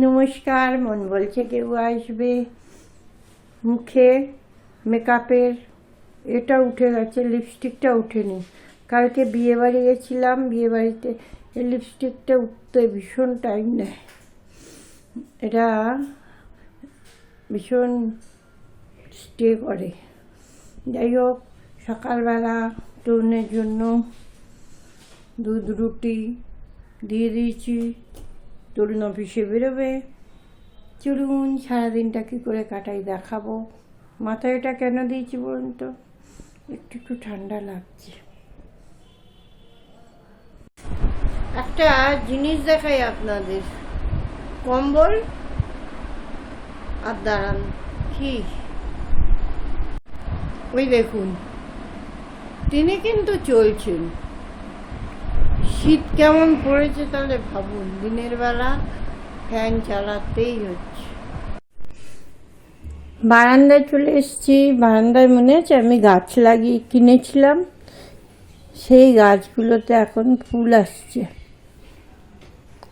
নমস্কার, মন বলছে কেউ আসবে? মুখে মেকআপের এটা উঠে গেছে লিপস্টিকটা উঠেনি কালকে বিয়ে বাড়ি গেছিলাম বিয়ে বাড়িতে এই লিপস্টিকটা উঠতে ভীষণ টাইম নেয়। এটা ভীষণ স্টে করে। যাই হোক, সকালবেলা তরুণের জন্য দুধ রুটি দিয়ে দিয়েছি। তরুণ অফিসে বেরোবে। চলুন সারাদিনটা কী করে কাটাই দেখাবো। মাথায় এটা কেন দিয়েছি বলুন তো? একটু একটু ঠান্ডা লাগছে। একটা জিনিস দেখাই আপনাদের। কম্বল? আর দাঁড়ান, কি? ওই দেখুন, তিনি কিন্তু চলছেন। শীত কেমন পড়েছে তাহলে ভাবুন, দিনের বেলা ফ্যান চালাতেই হচ্ছে। বারান্দায় চলে এসেছি, বারান্দায় মনে আছে আমি গাছ লাগিয়ে কিনেছিলাম। সেই গাছগুলোতে এখন ফুল আসছে।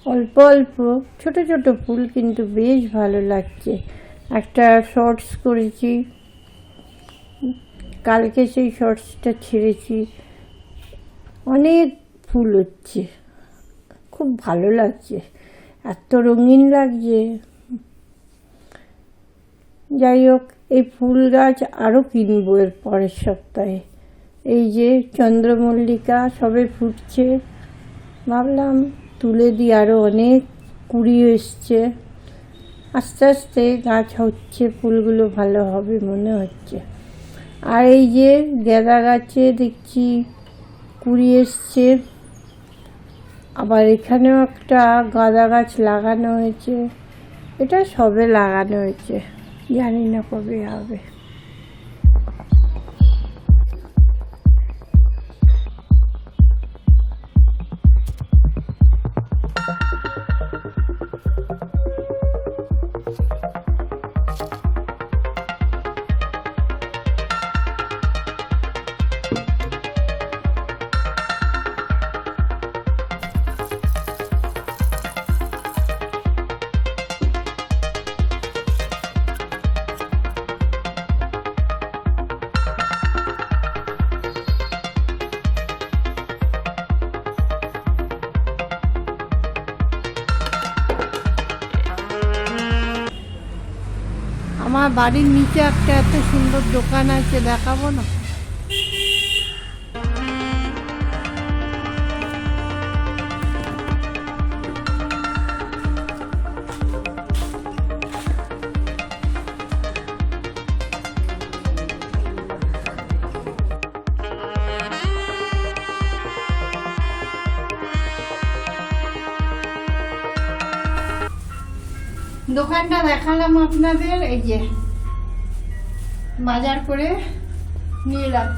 অল্প অল্প, ছোট ছোট ফুল কিন্তু বেশ ভালো লাগছে। একটা শর্টস করেছি, কালকে সেই শর্টসটা ছেড়েছি। অনেক ফুল হচ্ছে। খুব ভালো লাগছে। এত রঙিন লাগছে। যাই হোক, এই ফুল গাছ আরও কিনবো এর পরের সপ্তাহে। এই যে চন্দ্রমল্লিকা, সবে ফুটছে। ভাবলাম তুলে দিয়ে আরও অনেক কুড়ি এসছে। আস্তে আস্তে গাছ হচ্ছে, ফুলগুলো ভালো হবে মনে হচ্ছে। আর এই যে গেঁদা গাছে দেখছি কুড়ি এসছে। আবার এখানেও একটা গাঁদা গাছ লাগানো হয়েছে। এটা সবে লাগানো হয়েছে। জানি না কবে হবে। আমার বাড়ির নিচে একটা এত সুন্দর দোকান আছে দেখাবো না? দোকানটা দেখালাম আপনাদের, এই যে বাজার করে নিয়ে এলাম।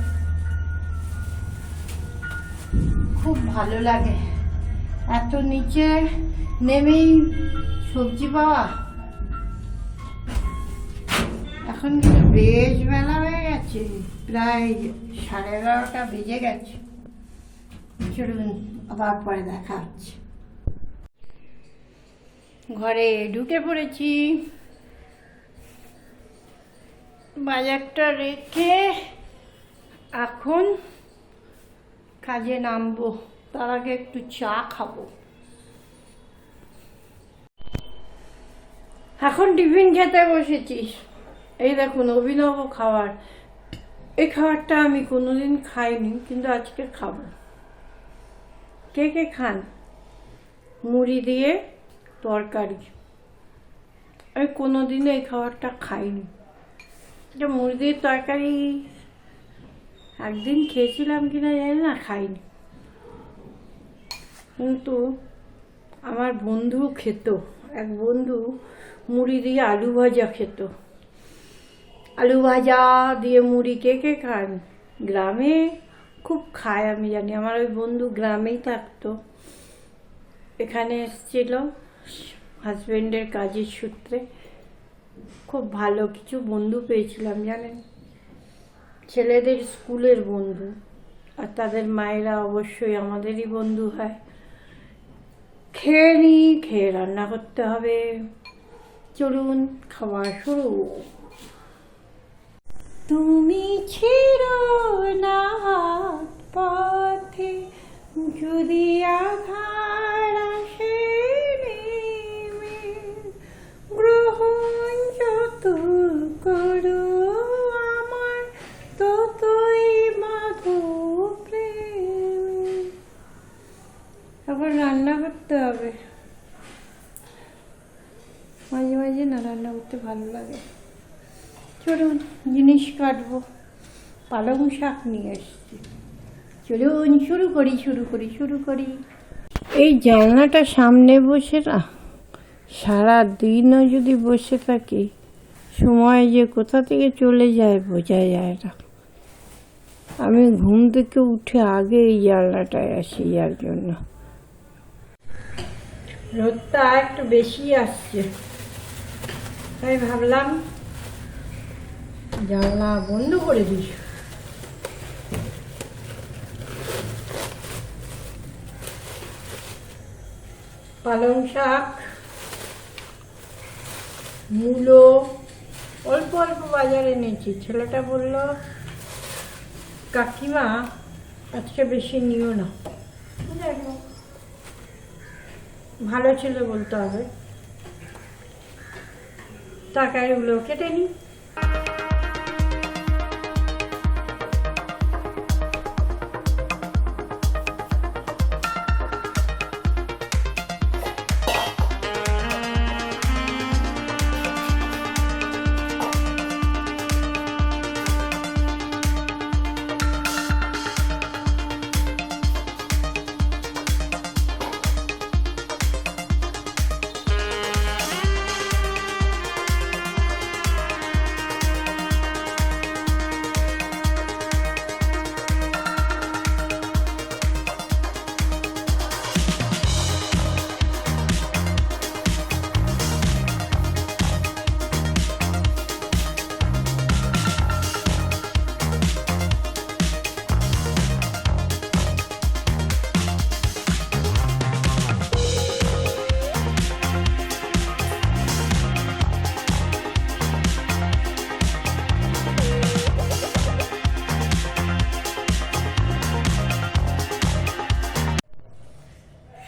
খুব ভালো লাগে। এত নিচে নেমেই সবজি পাওয়া। এখন বেশ বেলা হয়ে গেছে, প্রায় সাড়ে এগারোটা বেজে গেছে। চলুন আবার পরে দেখা হচ্ছে। ঘরে ঢুকে পড়েছি। বাজারটা রেখে এখন কাজে নামবো। তার আগে একটু চা খাব। এখন টিফিন খেতে বসেছি। এই দেখুন, অভিনব খাবার। এই খাবারটা আমি কোনোদিন খাইনি, কিন্তু আজকে খাব। কে কে খান? মুড়ি দিয়ে তরকারি। আমি কোনো দিনও এই খাবারটা খাইনি। এটা মুরগির তরকারি একদিন খেয়েছিলাম কিনা জানি না, খাইনি। কিন্তু আমার বন্ধু খেত, এক বন্ধু মুড়ি দিয়ে আলু ভাজা খেত। আলু ভাজা দিয়ে মুড়ি কে কে খান? গ্রামে খুব খায়, আমি জানি। আমার ওই বন্ধু গ্রামেই থাকতো। এখানে এসেছিল। হাজব্যান্ডের কাজের সূত্রে খুব ভালো কিছু বন্ধু পেয়েছিলাম, জানেন? ছেলেদের স্কুলের বন্ধু আর তাদের মায়েরা অবশ্যই আমাদেরই বন্ধু হয়। খেয়ে নি খেয়ে রান্না করতে হবে। চলুন, খাওয়া শুরু। তুমি ছিল না পথে, যদি আঘার এখন রান্না করতে হবে। মাঝে মাঝে না রান্না করতে ভালো লাগে। চলুন জিনিস কাটবো। পালং শাক নিয়ে এসছি। চলুন শুরু করি শুরু করি শুরু করি। এই জানলাটা সামনে বসে না সারা দিনও যদি বসে থাকি, সময় যে কোথা থেকে চলে যায় বোঝা যায় না। আমি ঘুম থেকে উঠে আগে এই জানলাটায় আসি যার জন্য। রোদটা একটু বেশি আসছে। তাই ভাবলাম, জানলা বন্ধ করে দিস পালং শাক, মূলো, অল্প অল্প বাজারে নিয়েছি ছেলেটা বলল, কাকিমা, আজকে বেশি নিও না। ভালো ছিল বলতে হবে। তরকারিগুলো কেটে নিই।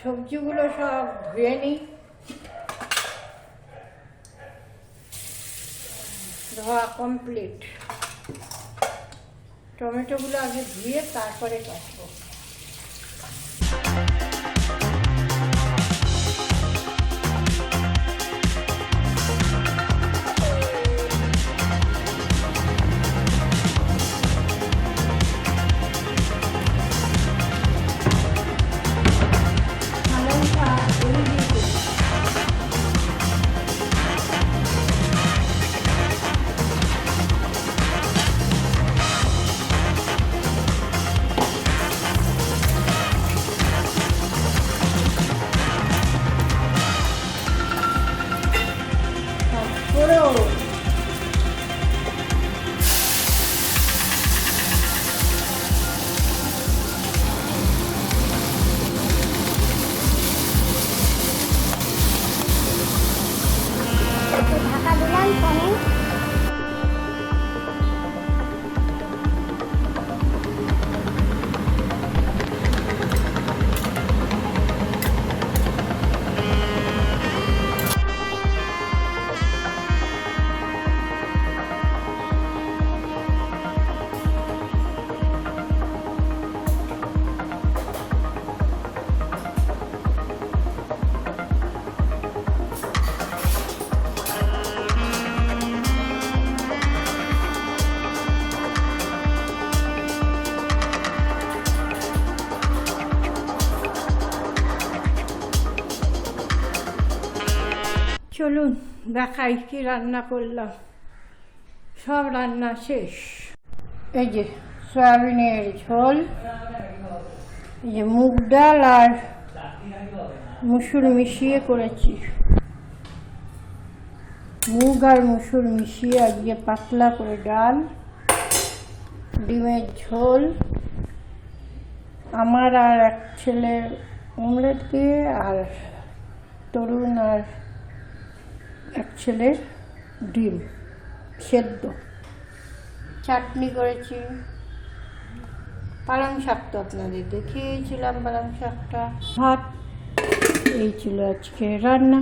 সবজিগুলো সব ধুয়ে নিই। ধোয়া কমপ্লিট টমেটোগুলো আগে ধুয়ে তারপরে কাটবো। চলুন, দেখাই কি রান্না করলাম। সব রান্না শেষ। এই যে সয়াবিনের ঝোল, এই যে মুগ ডাল আর মুসুর মিশিয়ে করেছি। মুগ আর মুসুর মিশিয়ে আর আজকে পাতলা করে ডাল, ডিমের ঝোল। আমার আর এক ছেলে অমলেট দিয়ে আর তরুণ আর এক ছেলের ডিম সেদ্ধ। চাটনি করেছি। পালং শাক তো আপনাদের দেখিয়েছিলাম পালং শাকটা। ভাত এই ছিল আজকে রান্না।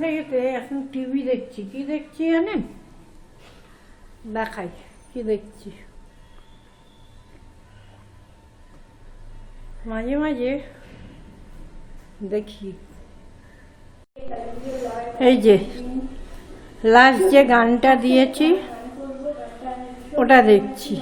খেতে এখন টিভি দেখছি। কি দেখছি জানেন দেখাই, কি দেখছি? মাঝে মাঝে দেখি। এই যে লাস্ট যে গানটা দিয়েছি, ওটা দেখছি।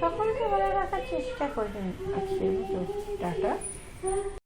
সকলকে ভালো রাখার চেষ্টা করবেন। আজকের মতো টাটা।